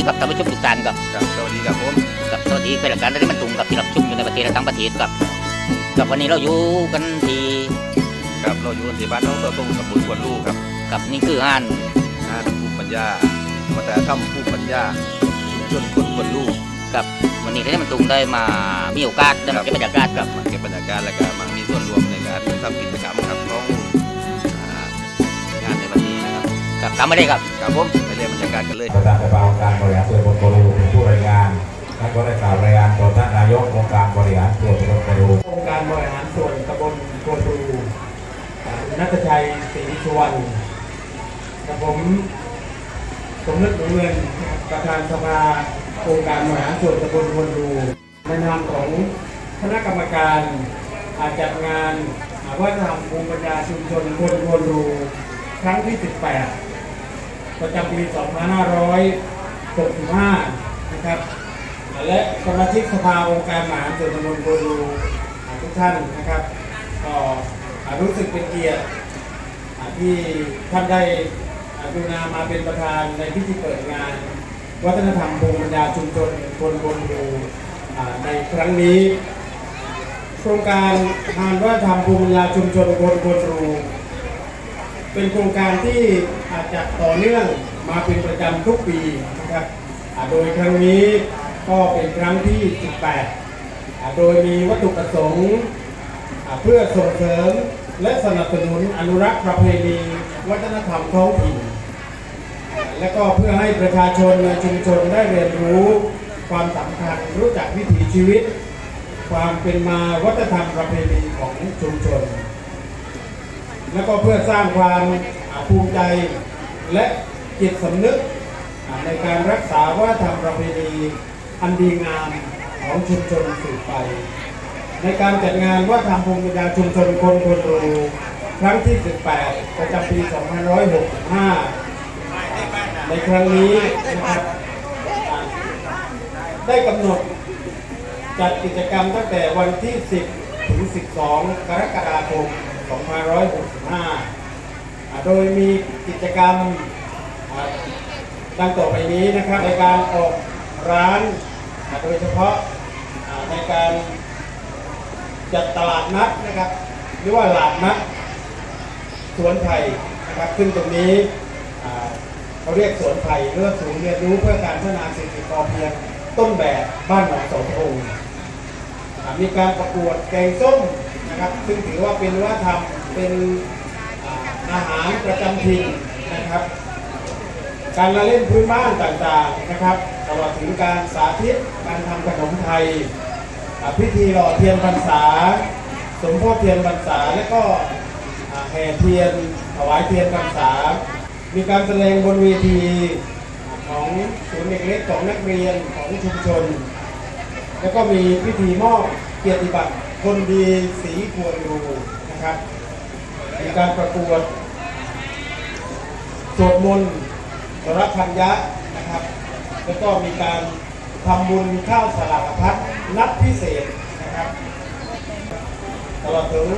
สวัสดีครับท่านผู้ชมทุกท่านครับครับสวัสดีครับผมกับสวัสดีเป็นรายการที่มันตุงกับที่รับชมอยู่ในประเทศและทั้งประเทศครับกับวันนี้เราอยู่กันที่ครับเราอยู่ที่บ้านน้องเต่าตรงตำบลกวนลูกครับกับนี่คือห้านงานผู้ปัญญาวัฒนธรรมผู้ปัญญาชุมชนคนกวนลูกกับวันนี้ที่มันตุงได้มามีโอกาสได้มาเก็บบรรยากาศครับมาเก็บบรรยากาศแล้วก็มามีส่วนรวมในการทำกิจกรรมครับของ ครับกับตามมาได้ครับครับผมไปเรียนบรรยากาศกันเลยประธานสภาองค์การบริหารส่วนตำบลโกรูเป็นผู้รายงานและก็ได้กล่าวรายงานต่อท่านนายกองค์การบริหารส่วนตำบลโกรูองค์การบริหารส่วนตำบลโกดูอ่านัทชัยศรีสุวรรณกับผมสมนึกหนูเงินประธานสภาองค์การบริหารส่วนตำบลโกดูในนามของคณะกรรมการอาจัดงานอ่าวัฒนธรรมภูมิปัญญาชุมชนคนโกดูครั้งที่ 18 ประจำปี 2565 นะครับ และสมาชิกสภาองค์การหมหาส่วนตำบลโบรูทุกท่านนะครับก็รู้สึกเป็นเกียรติที่ท่านได้กรุณามาเป็นประธานในพิธีเปิดงาน วัฒนธรรมภูมิปัญญาชุมชนคนบนรูในครั้งนี้ โครงการงานวัฒนธรรมภูมิปัญญาชุมชนคนบนรู เป็นโครงการที่อาจจะต่อเนื่องมาเป็นประจำทุกปีนะครับโดยครั้งนี้ก็เป็นครั้งที่ 18 โดยมีวัตถุประสงค์เพื่อส่งเสริมและสนับสนุนอนุรักษ์ประเพณีวัฒนธรรมท้องถิ่น และก็เพื่อให้ประชาชนในชุมชนได้เรียนรู้ความสำคัญรู้จักวิถีชีวิต ความเป็นมาวัฒนธรรมประเพณีของชุมชน แล้วก็เพื่อสร้างความภูมิใจและจิตสำนึกในการรักษาวัฒนธรรมประเพณีอันดีงามของชุมชนสืบไป ในการจัดงานวัฒนธรรมภูมิปัญญาชุมชนคนคนรูครั้งที่ 18 ประจำปี 2565 ในครั้งนี้นะครับได้กำหนดจัดกิจกรรมตั้งแต่วันที่ 10 ถึง 12 กรกฎาคม 2565อ่าโดยมีกิจกรรมอ่าดังต่อไปนี้นะครับในการออกร้านโดยเฉพาะในการจัดตลาดนัดนะครับ หรือว่าหลาดนัดสวนไทยนะครับ ซึ่งตรงนี้เขาเรียกสวนไทยหรือว่าศูนย์เรียนรู้เพื่อการพัฒนาเศรษฐกิจพอเพียงต้นแบบบ้านหนองสาธงอ่ามีการประกวดแกงส้ม นะครับ ซึ่งถือว่าเป็นวัฒนธรรมเป็นอาหารประจำถิ่นนะครับ การละเล่นพื้นบ้านต่างๆนะครับตลอดถึงการสาธิตการทำขนมไทยพิธีหล่อเทียนพรรษา สมโพธิเทียนพรรษา และก็แห่เทียนถวายเทียนพรรษา มีการแสดงบนเวทีของศูนย์เด็กเล็กของนักเรียนของชุมชน แล้วก็มีพิธีมอบเกียรติบัตร คนดีสีควรรูนะครับ มีการประกวดสวดมนต์สรพันยะนะครับ แล้วก็มีการทำบุญข้าวสลากพัดนัดพิเศษนะครับ ตลอดถึง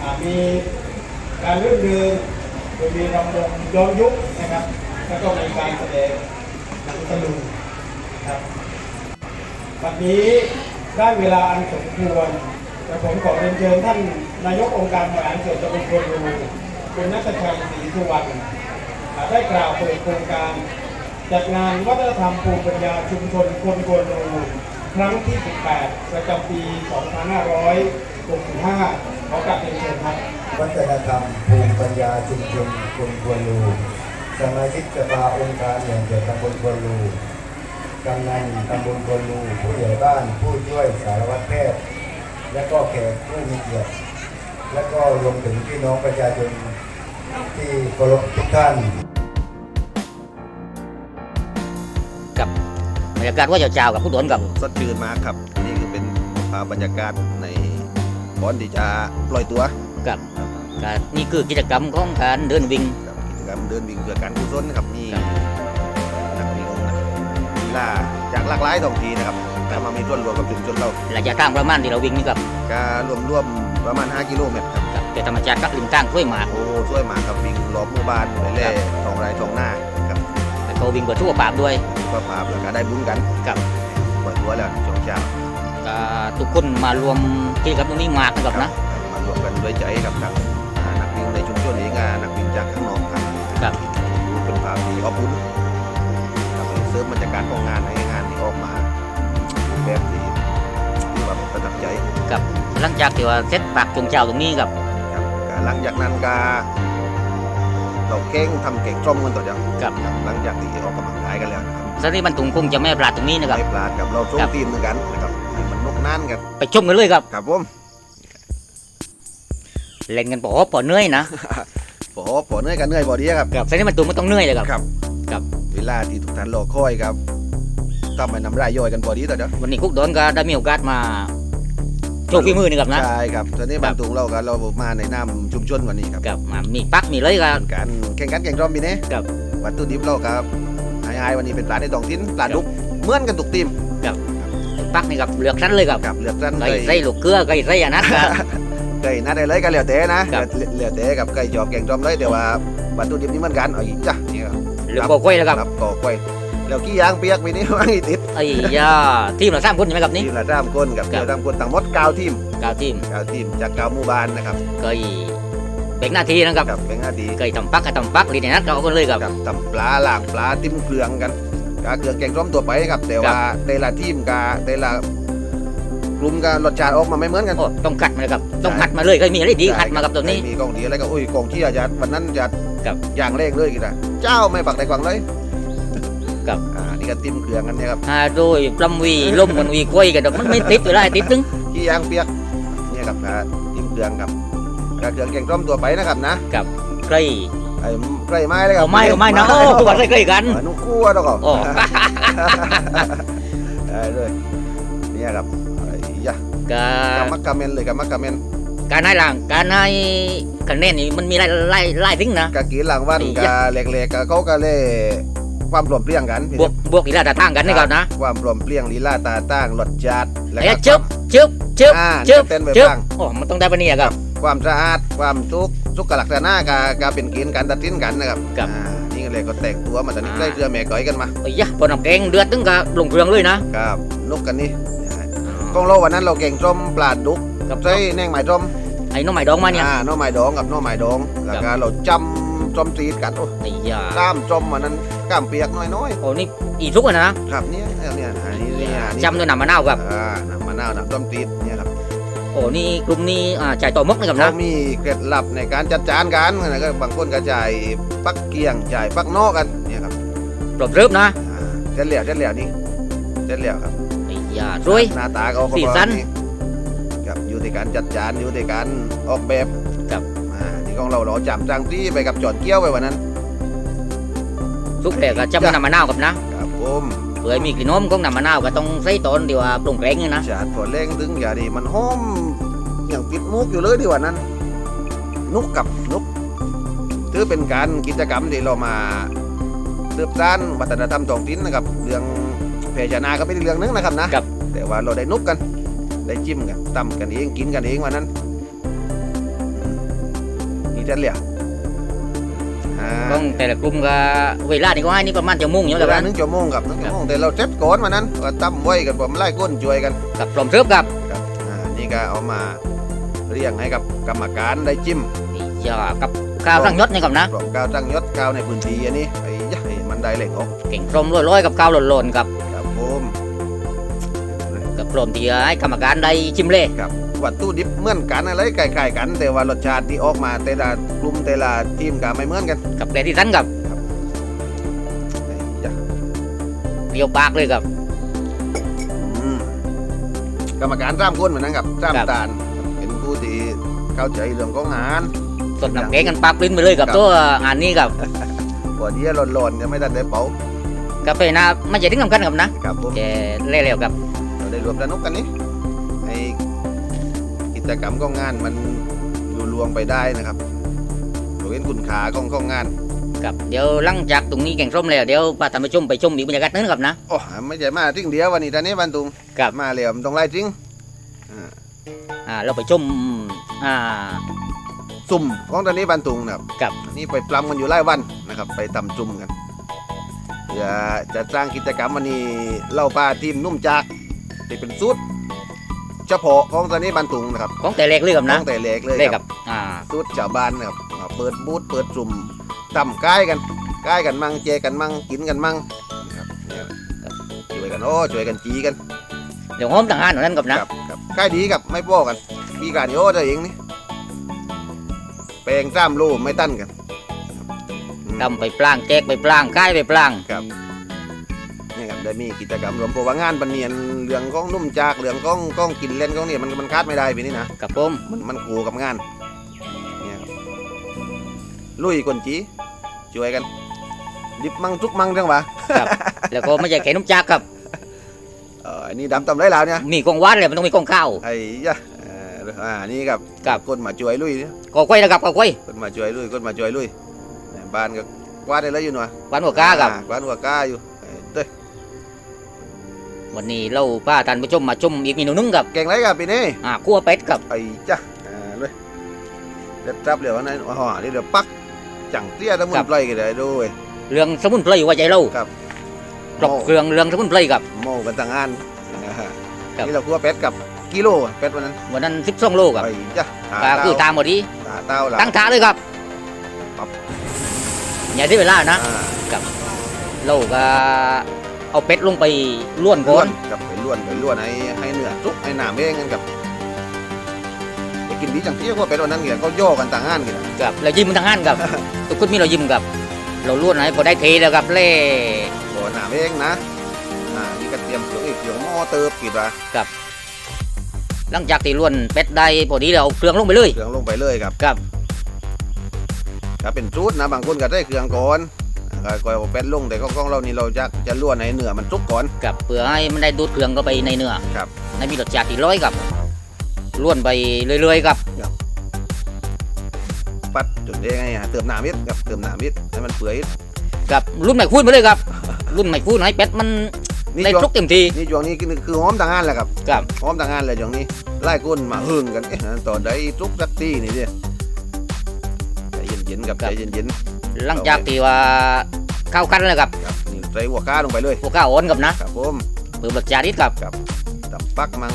อ่ามีการเรื่องเดินโดยมีรำวงย้อนยุคนะครับ แล้วก็มีการแสดงหนังตะลุงครับวันนี้ได้เวลาอันสมควร แต่ผมขอเรียนเชิญท่านนายกองค์การบริหารส่วนตำบลโพนรูคุณนัทชัยศรีสุวรรณได้กล่าวเปิดโครงการ จัดงานวัฒนธรรมภูมิปัญญาชุมชนคนโกนรูครั้งที่ 18 ประจำปี 2565 ขอกราบเรียนเชิญครับ วัฒนธรรมภูมิปัญญาชุมชนคนกวนลูสมาชิกสภาองค์การแห่งเขตตำบลกวนลูกำนันตำบลกวนลูผู้ใหญ่บ้านผู้ช่วยสารวัตรแพทย์ และก็แขกผู้มีเกียรติและก็รวมถึงพี่น้องประชาชนที่เคารพทุกท่าน กับบรรยากาศว่าเจ้าๆกับผู้ดนกับสดชื่นมากครับ นี่คือเป็นภาพบรรยากาศในก่อนที่จะปล่อยตัวกับก็นี่คือกิจกรรมของการเดินวิ่งครับกิจกรรมเดินวิ่งเพื่อการกุศลนะครับมีครับนักวิ่งนักกีฬาจากหลากหลายท้องที่นะครับ แต่มามีส่วนรวมกับชุมชนเราระยะทางประมาณที่เราวิ่งนี่กับก็รวมรวมๆประมาณ 5 กิโลเมตรครับกับแต่ธรรมชาติกับริมทางช่วยมากโอ้ช่วยมากครับวิ่งรอบหมู่บ้านไปเล่ครับทองไรทองหน้าครับบเขาวิ่งเปิดทั่วปากด้วยก็ภาพแล้วก็ได้บุญกันครับเปิดตัวแล้วช่วงเช้าก็ทุกคนมารวมกิจกรรมตรงนี้มากนะครับนะมารวมกันด้วยใจกับทางอ่านักวิ่งในชุมชนเองอะนักวิ่งจากข้างนอกครับครับเป็นภาพที่อบอุ่นทำให้เสริมบรรยากาศของงานให้งานที่ออกมา แบบที่ที่ว่าประทับใจกับหลังจากที่ว่าเซตปากจงเจ้าตรงนี้กับครับก็หลังจากนั้นก็เราเก่งทำเก่งจอมกันต่อจากกับหลังจากที่ออกกำลังกายกันแล้วนะครับสถานีบรรทุงคงจะไม่พลาดตรงนี้นะครับ ไม่พลาดกับเราส่งครับ ทีมเหมือนกันนะครับให้มันนกนั่นกันไปชมกันเลยครับ ครับผมเล่นกันปอปอเหนื่อยนะพอพอเหนื่อยกันเหนื่อยพอดีครับกับสถานีบรรทุงมันต้องเหนื่อยเลยครับ ครับ ครับ เวลาที่ทุกท่านรอคอยครับ ทำให้น้ำลายย่อยกันพอดีต่อเดี๋ยววันนี้คุกดอนก็ได้มีโอกาสมาโชว์ฝีมือนี่ครับนะ ใช่ครับตอนนี้บางตุงเราก็เรามาในนามชุมชนวันนี้ครับกับมามีปักมีเลยครับเป็นการแข่งขันแข่งรอบปีนี้ครับ วัตถุดิบเราครับไอ้ๆวันนี้เป็นปลาในท้องถิ่นปลาดุกเหมือนกันทุกทีมกับปักนี่กับเลือกชั้นเลยครับกับเลือกสั้นไก่ไส้ลูกเกลือไก่ไส้อนนั้นครับไก่นัดได้เลยก็เหลือแต่นะกับเหลือแต่กับไก่จอบแกงจอมเลยแต่ว่าวัตถุดิบนี่เหมือนกันเอาอีกจ้ะนี่ครับหรือโกกล้วยแล้วครับครับก่อกล้ย แล้วกี้ยางเปียกปีนี้วางอีติดไอ้ยาทีมเราสร้างคนใช่ไหมครับนี่ ทีมละด้ามก้นกับครับ เดียวด้ามก้นทั้งหมดเก้าทีมกาวทีมเก้าทีมจากเก้าหมู่บ้านนะครับไก่เบ่งหน้าที่นะครับกับเป็นหน้าที่ไก่ทำปักกับทำปักลีในนัดเราคนเลยครับ กับตำปลาล่างปลาติ้มเครื่องกันกาเครื่องแกงส้มตัวไปครับแต่ว่าแต่ละทีมกาแต่ละกลุ่มการรสชาติออกมาไม่เหมือนกัน โอ้ต้องคัดมาเลยครับ ต้องคัดมาเลยก็มีอะไรดีคัดมากับตัวนี้มีกองดีอะไรก็อุ้ยกองที่อาจารย์วันนั้นจะครับ อย่างเลขเลยกี่นะเจ้าไม่ปักแต่กวางเลย ครับอ่านี่ก็ติ้มเครื่องกันเนี่ยครับอ่าโดยปลำวีล่มกันวีกล้วยกันดอกมันไม่ติดเวลาติดตึงขี้ยางเปียกเนี่ยครับอ่าติ้มเครื่องครับกาเครื่องแกงส้มตัวไปนะครับนะไก่ไอ้ไก่ไม้เลยครัเอาไม้เอาไม้นะโอ้วัดใกล้ๆกันนุกกู้แล้วก็โอ้ได้เลยเนี่ยครับไอ้ยะกากามักกาเมนเลยกามักกาเมนการให้หลังการให้คะแนนนี่มันมีไล่ไล่ไล่ทิ้งนะกะกีหลังวันไอ้กะยะเล็กๆกะเขาก็เลย ความปลอมเปลี่ยงกันบวกบวกอีกแล้วแต่ตั้งกันนี่ครับนะความปลอมเปลี่ยงลีลาตาตั้งรสจัดและไอ้ก็จึ๊บจึ๊บจึ๊บอ่าจึ๊บเต้นไปจึ๊บบ้างโอ้มันต้องได้ปะเนี่ยครับ ความสะอาดความสุขสุขลักษณะกะกะเป็นเกณฑ์การตัดสินกันนะครับครับอ่านี่ก็เลยก็แตกตัวมาตอนนี้อ่าใกล้เรือแม่ก้อยกันมาไอ้ยะพอน้ำแกงเดือดตึงกับลงเครื่องเลยนะครับนกกันนี่กองเราวันนั้นเราเก่งส้มปลาดุกกับใส่แหนงไหมส้มไอ้น้องใหม่ดองมาเนี่ยอ่าหน้อไม้ดองกับหน้อไม้ดองแล้วครัก็บเราจำ จอมตีดกันโอ้ไอ้ยากล้ามจอมมันนั้นกล้ามเปียกน้อยโอ้นี่อีทุกอันนะครับเนี่ยเนี่ยอันนี้เนี่ยอันนี้จำด้วยน้ำมะนาวครับอ่าน้ำมะนาวน้ำจอมตีดเนี่ยครับโอ้นี่กลุ่มนี้อ่าจ่ายต่อมกนะครับเขานะมีเคล็ดลับในการจัดจานกันนะก็บางคนก็จ่ายปักเกียงจ่ายปักนอกกันเนี่ยครับปลอบเริ่มนะอ่าเส้นเหลี่ยวเส้นเหลี่ยวนี่เส้นเหลี่ยวครับ ไอ้ยาสวย หน้าตาก็ออกมาสีสัน ครับอยู่ในการจัดจานอยู่ในการออกแบบครับอ่านี่ ของเราเราจำจังที่ไปกับจอดเกี้ยวไปวันนั้น ทุกแต่ก็จำน้ำมะนาวกับนะครับผมเผื่อมีกลิ่นหอมของน้ำมะนาวก็ต้องใส่ตอนเดียวาปรุงแกงนี่นะชาดพอเล่งถึงอย่าดีมันหอมอย่างติดมุกอยู่เลยดีกว่านั้น นุกกับนุกถือเป็นการกิจกรรมที่เรามาเติบสร้างวัฒนธรรมท้องถิ่นนะครับ เรื่องเพชนาก็เป็นอีกเรื่องหนึงนะครับนะครับแต่ว่าเราได้นุกกันได้จิ้มกันตำกันเองกินกันเองวันนั้นนี่ จะเหลี่ยอ่าต้องแต่ละกลุ่มก็เวลานี่ก็ให้นี่ประมาณจะมุ่งอยู่เวแล้วลากันหนึงชั่วโมงครับหนึงชั่วโมงแต่เราเจ็บก่อนวันนั้นก็ตั้มไว้กันผมไล่ก้นช่วยกัน กับปลอมเทิบกับครับอ่านี่ก็เอามาเรียงให้กับกรรมการได้จิ้มไอ้ยากับข้าวสั่งยศนี่กับนะ กล่องกาวตั้งยศกาวในพื้นที่อันนี้ไอ้ยะไอ้มันได้เหล็กออกเก่งกลมร้อยๆกับข้าวหล่นๆกับ ครับผมที่ให้กรรมการได้ชิมเล่วัตถุดิบเหมือนกันอะไรใกล้ๆกัน แต่ว่ารสชาติที่ออกมาแต่ละกลุ่มแต่ละทีมก็ไม่เหมือนกันกับแต่ที่สั้นกับไอ้ะเดียวปากเลยกับกรรมการสามคนเหมือนกันครับสามตาลเป็นผู้ที่เข้าใจเรื่องของอาหารสดน้ำแกงกันปากปลิ้นไปเลยกับตัวงานนี้กับพอดีร้อนๆจะไม่ทันได้เป่ากาแฟนะไม่ใช่ถึงสำคัญกับนะครับผมแกเล่ๆกับเราได้ รวมสนุกกันนี้ไอ้กิจกรรมของงานมันอยู่รวงไปได้นะครับเราเห็นคุณค่าของของงานกับเดี๋ยวหลังจากตรงนี้แกงส้มแล้วเดี๋ยวป้าทำไปชมไปชมอีกบรรยากาศนึงกับนะโอ้ไม่ใช่มาทิ้งเดียววันนี้ตอนนี้วันตุงครับมาเรียมนต้องไล่ทิ้งอ่าเราไปชมอ่าสุ่มของตอนนี้บันตุงนะครับครับนี่ไปปล้ำกันอยู่ไล่วันนะครับ ไปตำจุ่มกันโอ้พื่อจะสร้างกิจกรรมวันนี้เล่าปลาทีมนุ่มจาก ที่เป็นสูตรเฉพาะของตอนนี้บันทุงนะครับของแต่เล็กเรื่องนะตั้งแต่เล็กเลยเล็กคกัรับบอ่าสูตรชาวบ้านนะครับอ่าเปิดบูธเปิดสุ่มตั้มก้ายกันก้ายกันมั่งเจกันมั่งกินกันมั่งนะครับเนี่ยครับช่วยกันโอ้ช่วยกันจีกันเดี๋ยวหอมต่างหากนั้นกับนะ ครับครับก้ายดีกับไม่ป้อกันปีการโอ้ตัวเองนี่แปลงซ้ำโลไม่ตั้นกันอืมดำไปปลางแจกไปปลางใกล้ไปปลางครับนี่ครับ ได้มีกิจกรรมรวมเพราะว่างานบันเนียนเรื่องของนุ่มจากเรื่องของของกินเล่นของเนี่ยมันมันคาดไม่ได้ปีนี้นะกับผมมันมันกูกับงานเนี่ยครับลุยคนจีช่วยกันดิบมังทุกมังทั้งวะครับแล้วก็ไม่ใช่แค่นุ่มจักครับเอออันนี้ดำตำไรลาวเนี่ยมีกองวัดเลยมันต้องมีกองข้าวไอ้ยะเอออ่านี่ครับครับคนมาช่วยลุยเนี่ยกอไว้นะครับกอไว้คนมาช่วยลุยคนมาช่วยลุยเนี่ยบ้านก็กวาดได้แล้วอยู่หน่อยวันหัวกาครับอ่กวาดหัวกาอยู่เอ้ยเต้ย วันนี้เราป้าท่านผู้ชมมาชมอีกเมนูหนึงครับเก่งไรกับปีนี้อ่าคั่วเป็ดครับไอ้จ้ะอ่าเลยเด็ดจับเหลียวนั้นอ๋อนี่เดี๋ยวปักจังเตี้ยตะมุนปล่อยกันเลยด้วย เรื่องสมุนไพรไว้ใจเราครับกรอบเครื่องเรื่องสมุนไพรครับ โม่กันต่างงานนะฮะครับ นี่เราคั่วเป็ดกับกิโลเป็ดวันนั้นวันนั้นสิบสองโลครับไอ้จ้ะตาก็เต้าคือตามหมดดีตาเต้าหลัตั้งท่าเลยครับปั๊บอย่าได้เวลานะ อ่า เราก็ เอาเป็ดลงไปล้วนก่ล้อวนนกับไปล้วนไปล้วนให้ให้เนื้อจุกให้หนามเองกันกับไปกินดีจังเตี้ยคั่วเป็ดวันนั้นเนี่ยเขาย่อกันต่างงานกันครับเรายิ้มทางนั้นครับทุกคนมีเรายิ้มครับ เราล้วนให้พอได้เทแล้วครับเล่บ่หนามเองนะอ่านี่ก็เตรียมเครื่องอีกเครื่องหม้อเติบกินว่าหลังจากที่ล้วนเป็ดได้พอดีเราเอาเครื่องลงไปเลยเครื่องลงไปเลยครับครับ ถ้าเป็นชุดนะบางคนก็ได้เครื่องก่อน ก็ก็เอาเป็ดลงแต่ของเรานี่เราจะจะล้วนให้เนื้อมันจุกก่อน กับเพื่อให้มันได้ดูดเครื่องเข้าไปในเนื้อครับ ในมีรสชาติที่ร้อยครับล้วนไปเรื่อยๆครับ ปัดจนได้ไงฮะเติมหนามนิดครับเติมหนามนิดให้มันเปื่อยนิดกับรุ่นใหม่คูณไปเลยครับ รุ่นใหม่คูณให้เป็ดมันนี่ได้ช่วงทุกเต็มทีนี่ช่วงนี้คือคือหอมต่างงานแหละครับครับหอมต่างงานเลยช่วงนี้ไล่ก้นมาหึงกันเอ๊ะต่อได้ทุกสักทีนี่ดิใจเย็นๆกับใจเย็นหลังจากที่ว่า เข้ากันแล้วครับๆครับนี่ใส่หัวก้าลงไปเลยพวกข้าวอ่อนกับนะครับผมเพิ่มรสชาตินิดครับตับปักมัง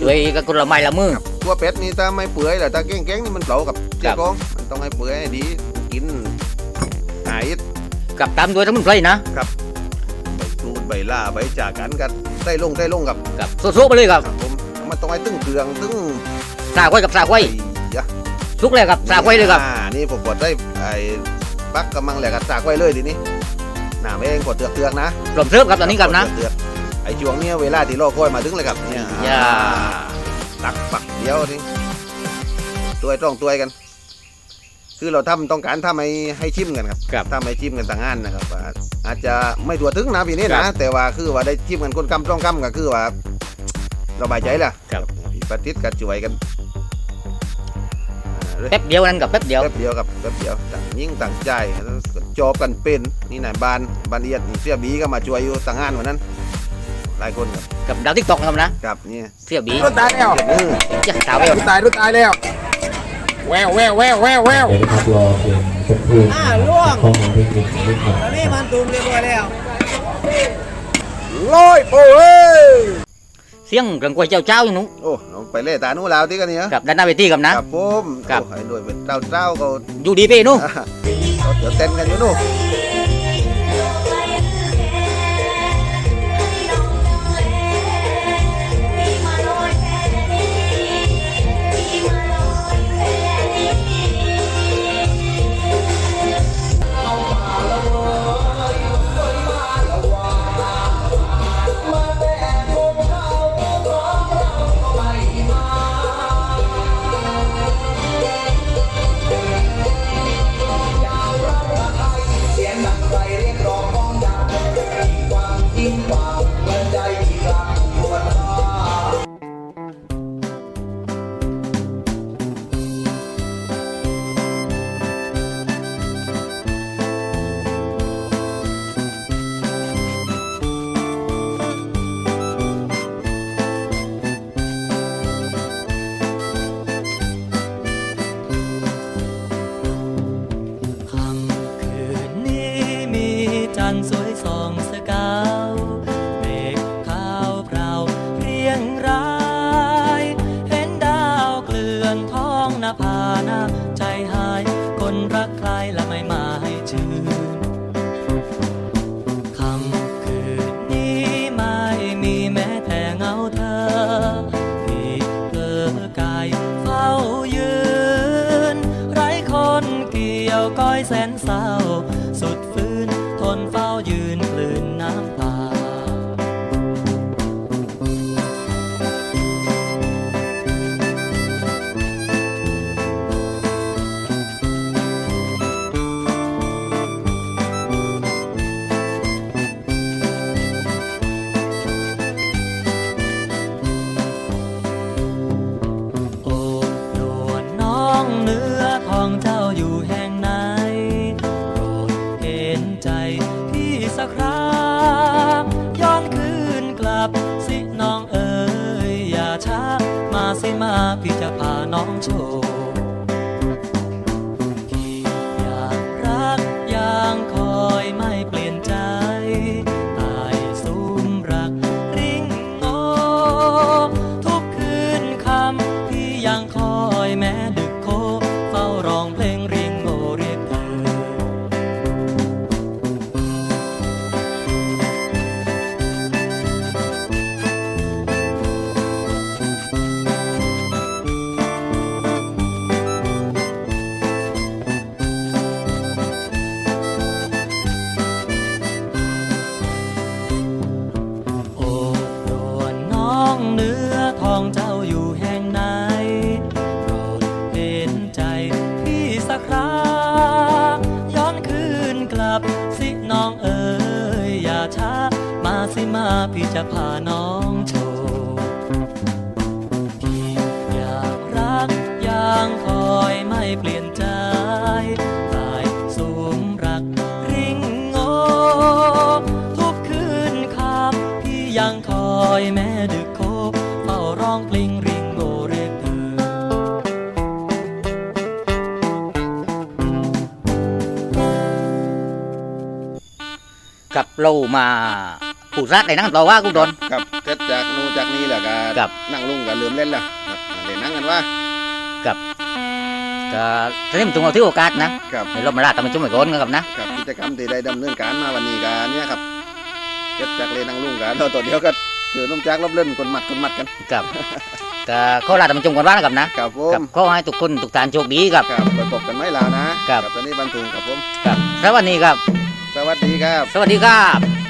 ช่วยกับคนละไม้ละมือตัวเป็ดนี่ถ้าไม่เปื่อยแต่ถ้าแก้งๆนี่มันเผากับเจ้าครับของมันต้องให้เปื่อยให้ดีกินหายกับตามด้วยสมุนไพรนะใบตูดใบล่าใบจากกันกันได้ลงได้ลงกับกับโซ่ๆไปเลยครับครับผมมันต้องให้ตึ้งเครื่องตึ้งสาไว้กับสาไว้ไอ้ยะทุกเลยครับสาไว้เลยครับอ่านี่ผมกดได้ไอ้ ปักกำมังแหลกกับสากไว้เลยทีนี้หนาเองกดเตือกเตือกๆนะกลมเสิร์ฟครับตอนนี้ครับนะกดเตือกๆไอ้ช่วงเนี้ยเวลาที่รอคอยมาถึงเลยครับเนี่ยอย่าตักปักเดียวนี่ตัวต้องตัวกัน คือเราทำต้องการทำให้ให้ชิมกันครับครับทำให้ชิมกันต่างงานนะครับว่าอาจจะไม่ตัวถึงนะพี่นี้ครันะบแต่ว่าคือว่าได้ชิมกันคนกำต้องกำก็คือว่าเราบายใจแหละครับพี่ปฏิษฐ์กับช่วยกันอ่าเลย แป๊บเดียวนั้นกับแป๊บเดียวแป๊บเดียวกับแป๊บเดียวต่างยิ่งต่างใจแล้วก็จอบกันเป็นนี่นายบานบานเอียดนี่เสียบีก็มาช่วยอยู่ต่างงานวันนั้นหลายคนครับกับดาวทิกตอกครับนะครับนี่เสียบีรถตายแล้วเออจะสาวเวลรถตายรถตายแล้วแววแววแววแววแววเดี๋ยวนะครับรอเพียงสักครู่อ่าล่วงข้อมูลเทคนิคนิดหน่อยนี่มันตูมเรียบร้อยแล้วร้อยโอ้ย เสียงเครื่องกล้วยเจ้าเจ้าอยู่หนูโอ้ลองไปเล่ตาหนู้นแล้วที่กันเนี่ยกับด้านหน้าเวทีกับนะ ครับผมครับ โอ้ให้ด้วยเป็นเจ้าเจ้าก็อยู่ดีเป้หนูอ่าเขาเดี๋ยวเต้นกันอยู่นู่น พี่จะพาน้องโชว์พี่อยากรักอยังคอยไม่เปลี่ยนใจตายสูมรักริงโอทุกคืนคำพี่ยังคอยแม้ดึกโคเฝ้าร้องเพลงริงโอเรียกเธอกับเรามา ปูรักในนั่งต่อว่าคุณดน ครับเสร็จจากนู่นจากนี้แหละก็ครับนั่งลุงก็เริ่มเล่นและครับเล่นนั่งกันว่ากับ ก็ทีนี้มันตรงเอาที่โอกาสนะครับเดี๋ยวเรามาลาดตามมันจุ่มไปก่อนนะครับนะครับกิจกรรมที่ได้ดำเนินการมาวันนี้กันเนี่ยครับเสร็จจากเล่นนั่งลุงกันแล้วต่อเดียวก็คือนุ่มจากรบเล่นคนหมัดคนหมัดกันกับก็ขอลาตามมันจุ่มก่อนว่านะครับนะครับผกับมขอให้ทุกคนทุกท่านโชคดีครับ ครับไปพบกันไหมล่ะนะครับ ตอนนี้บรรทุงครับผม ครับสวัสดีครับ สวัสดีครับ สวัสดีครับ